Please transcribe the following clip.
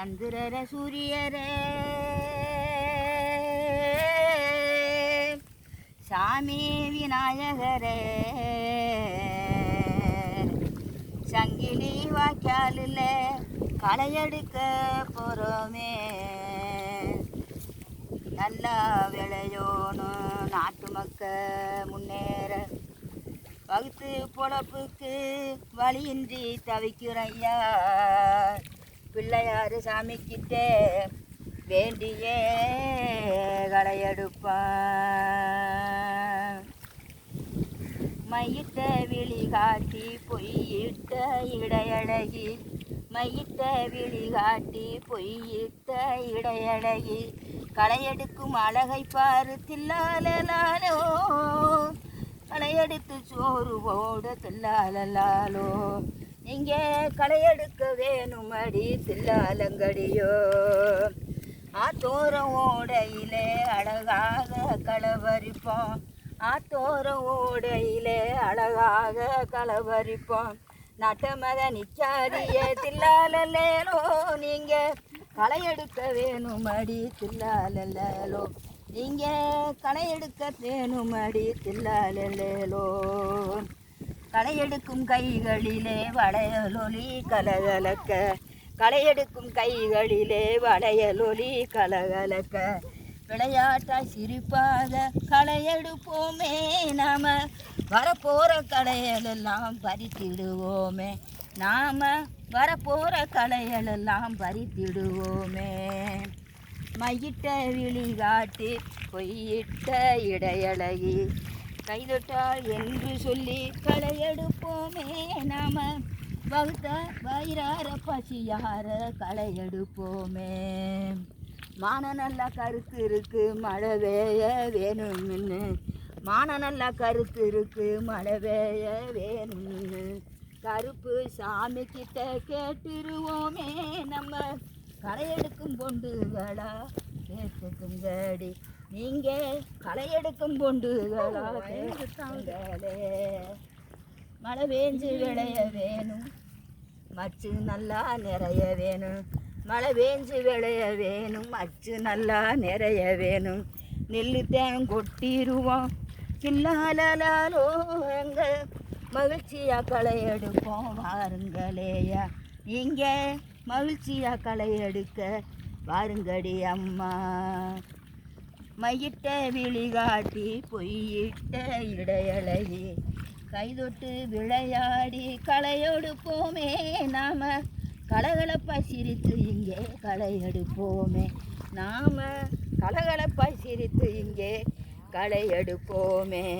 சந்திரர சூரியரே. சாமி விநாயகரே. சங்கிலி வாய்க்காலில் களையெடுக்க போகிறோமே நல்லா விளையோணும் நாட்டு மக்க முன்னேற வகுத்து பொழப்புக்கு வழியின்றி தவிக்கிறையா பிள்ளையாரு சாமிக்கிட்டே வேண்டியே களையெடுப்பான் மையிட்ட விழி காட்டி பொய்யிட்ட இடையழகி மையிட்ட விழி காட்டி பொய்யிட்ட இடையழகி களையெடுக்கும் அழகை பாரு தில்லாலலாலோ களையெடுத்து சோறு போட தில்லாலலாலோ. இங்கே களையெடுக்க வேணுமடி தில்லாலங்கடியோ. ஆத்தோரம் ஓடையிலே அழகாக களவரிப்போம் ஆத்தோரம் ஓடையிலே அழகாக களவரிப்போம் நட்டமத நிச்சாரிய தில்லாலல்லேலோ நீங்க களையெடுக்க வேணுமடி தில்லாலல்லேலோ நீங்க களையெடுக்க வேணுமடி தில்லாலல்லேலோ களையெடுக்கும் கைகளிலே வளையலொலி கலகலக்க. களையெடுக்கும் கைகளிலே வளையலொலி கலகலக்க. விளையாட்டாய் சிரிப்பாக களையெடுப்போமே நாம. வரப்போகிற களையலெல்லாம் பறித்திடுவோமே. நாம வரப்போகிற களையலெல்லாம் பறித்திடுவோமே. மையிட்ட விழி காட்டி பொய்யிட்ட இடையழகி கைதொட்டால் என்று சொல்லி களையெடுப்போமே நாம. வகுத்த வயிறார பசியார களையெடுப்போமே. மான நல்லா கருத்து இருக்கு மழை வேய வேணும்னு. மான நல்லா கருத்து இருக்கு மழை பெய்ய வேணும்னு. கருப்பு சாமி கிட்ட கேட்டுருவோமே நம்ம. களையெடுக்கும் பொண்டுகளா கேட்டுக்குங்கடி. நீங்க களையெடுக்கும் பொண்டுகளா கேட்டுத்தாங்களே மழை பெஞ்சு விளைய வேணும். மச்சு நல்லா நிறைய வேணும். மழை பெஞ்சு விளைய வேணும். மச்சு நல்லா நிறைய வேணும். நெல்லு தேன் கொட்டிடுவோம் பின்னாலோ எங்க மகிழ்ச்சியா களை எடுப்போம் வாருங்களேயா. நீங்க மகிழ்ச்சியா களை எடுக்க வாருங்கடி அம்மா. மையிட்ட விழிகாட்டி பொய்யிட்ட இடையழகி. கைதொட்டு விளையாடி களையெடுப்போமே நாம. கலகலப்பா சிரித்து இங்கே களையெடுப்போமே. நாம கலகலப்பா சிரித்து இங்கே களையெடுப்போமே.